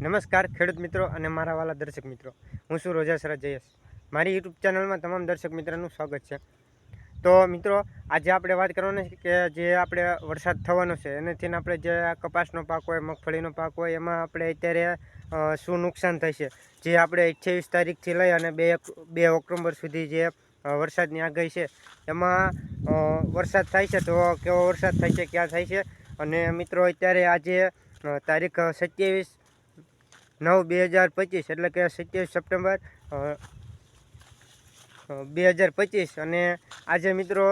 નમસ્કાર, ખેડૂત મિત્રો અને મારા વાલા દર્શક મિત્રો. હું છું રોજાસરા જયેશ. મારી યુટ્યુબ ચેનલમાં તમામ દર્શક મિત્રોનું સ્વાગત છે. તો મિત્રો, આજે આપણે વાત કરવાની છે કે જે આપણે વરસાદ થવાનો છે, એનાથી આપણે જે કપાસનો પાક હોય, મગફળીનો પાક હોય, એમાં આપણે અત્યારે શું નુકસાન થશે? જે આપણે અઠ્યાવીસ તારીખથી લઈ અને બે બે ઓક્ટોબર સુધી જે વરસાદની આગાહી છે, એમાં વરસાદ થાય છે તો કેવો વરસાદ થાય છે, ક્યાં થાય છે? અને મિત્રો, અત્યારે આજે તારીખ સત્યાવીસ નવ, બે હજાર પચીસ, એટલે કે સત્યાવીસ સપ્ટેમ્બર બે હજાર પચીસ. અને આજે મિત્રો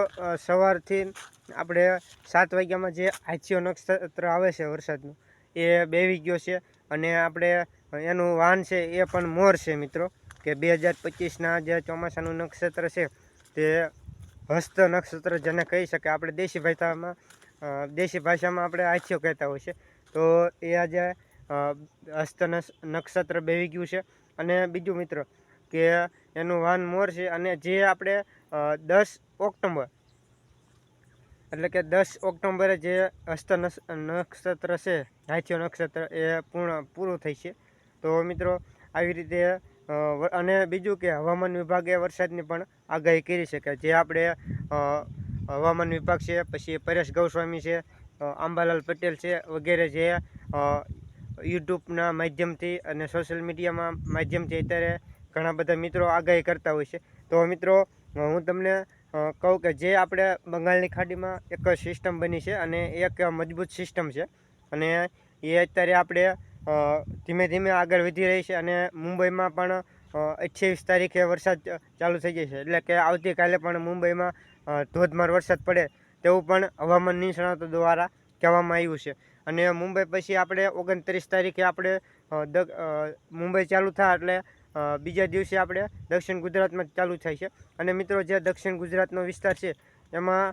સવારથી આપણે સાત વાગ્યામાં જે આછીઓ નક્ષત્ર આવે છે વરસાદનું, એ બેવી ગયો છે. અને આપણે એનું વાહન છે એ પણ મોર છે મિત્રો, કે બે હજાર પચીસના જે ચોમાસાનું નક્ષત્ર છે, તે હસ્ત નક્ષત્ર જેને કહી શકાય. આપણે દેશી ભાષામાં દેશી ભાષામાં આપણે આછીઓ કહેતા હોય છે. તો એ આજે હસ્ત નક્ષત્ર બેવી ગયું છે. અને બીજું મિત્રો, કે એનું વાન મોર છે અને જે આપણે દસ ઓક્ટોબર એટલે કે દસ ઓક્ટોબરે જે હસ્ત નક્ષત્ર છે હાથીઓ નક્ષત્ર, એ પૂર્ણ, પૂરું થઈ છે. તો મિત્રો, આવી રીતે અને બીજું કે હવામાન વિભાગે વરસાદની પણ આગાહી કરી છે કે જે આપણે હવામાન વિભાગ છે, પછી પરેશ ગૌસ્વામી છે અંબાલાલ પટેલ છે, વગેરે જે યુટ્યુબના માધ્યમથી અને સોશિયલ મીડિયામાં માધ્યમથી અત્યારે ઘણા બધા મિત્રો આગાહી કરતા હોય છે. તો મિત્રો, હું તમને કહું કે જે આપણે બંગાળની ખાડીમાં એક સિસ્ટમ બની છે અને એક મજબૂત સિસ્ટમ છે અને એ અત્યારે આપણે ધીમે ધીમે આગળ વધી રહી છે અને મુંબઈમાં પણ અઠ્યાવીસ તારીખે વરસાદ ચાલુ થઈ જશે એટલે કે આવતીકાલે પણ મુંબઈમાં ધોધમાર વરસાદ પડે તેવું પણ હવામાન નિષ્ણાતો દ્વારા કહેવામાં આવ્યું છે. અને મુંબઈ પછી આપણે ઓગણત્રીસ તારીખે આપણે મુંબઈ ચાલુ થાય એટલે બીજા દિવસે આપણે દક્ષિણ ગુજરાતમાં ચાલુ થાય છે. અને મિત્રો, જે દક્ષિણ ગુજરાતનો વિસ્તાર છે, એમાં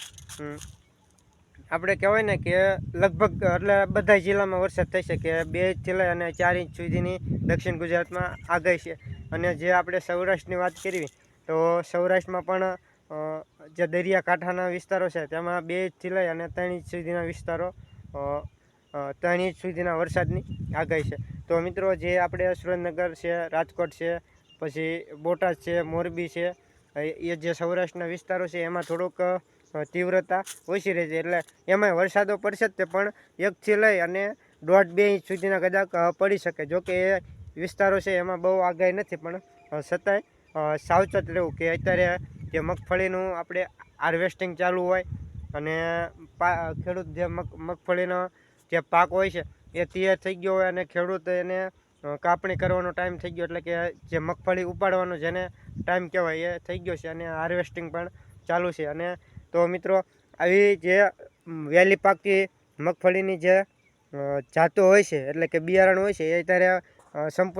આપણે કહેવાય ને કે લગભગ એટલે બધા જિલ્લામાં વરસાદ થઈ કે બે ઇંચથી લઈ અને ચાર ઇંચ સુધીની દક્ષિણ ગુજરાતમાં આગાહી છે. અને જે આપણે સૌરાષ્ટ્રની વાત કરવી તો સૌરાષ્ટ્રમાં પણ જે દરિયાકાંઠાના વિસ્તારો છે, તેમાં બે ઇંચથી લઈ અને ત્રણ ઇંચ સુધીના વિસ્તારો ત્રણ ઇંચ સુધીના વરસાદની આગાહી છે. તો મિત્રો, જે આપણે સુરેન્દ્રનગર છે, રાજકોટ છે, પછી બોટાદ છે, મોરબી છે, એ જે સૌરાષ્ટ્રના વિસ્તારો છે, એમાં થોડુંક તીવ્રતા ઓછી રહે છે. એટલે એમાંય વરસાદો પડશે જ તે, પણ એકથી લઈ અને દોઢ બે ઇંચ સુધીના કદાચ પડી શકે. જો કે એ વિસ્તારો છે, એમાં બહુ આગાહી નથી, પણ છતાંય સાવચેત રહેવું કે અત્યારે જે મગફળીનું આપણે હાર્વેસ્ટિંગ ચાલુ હોય અને ખેડૂત જે મગ, મગફળીનો જે પાક હોય છે, એ તૈયાર થઈ ગયો હોય અને ખેડૂત એને કાપણી કરવાનો ટાઈમ થઈ ગયો એટલે કે જે મગફળી ઉપાડવાનો જેને ટાઈમ કહેવાય એ થઈ ગયો છે અને હાર્વેસ્ટિંગ પણ ચાલુ છે. અને તો મિત્રો, આવી જે વહેલી પાકતી મગફળીની જે જાતો હોય છે એટલે કે બિયારણ હોય છે એ અત્યારે સંપૂર્ણ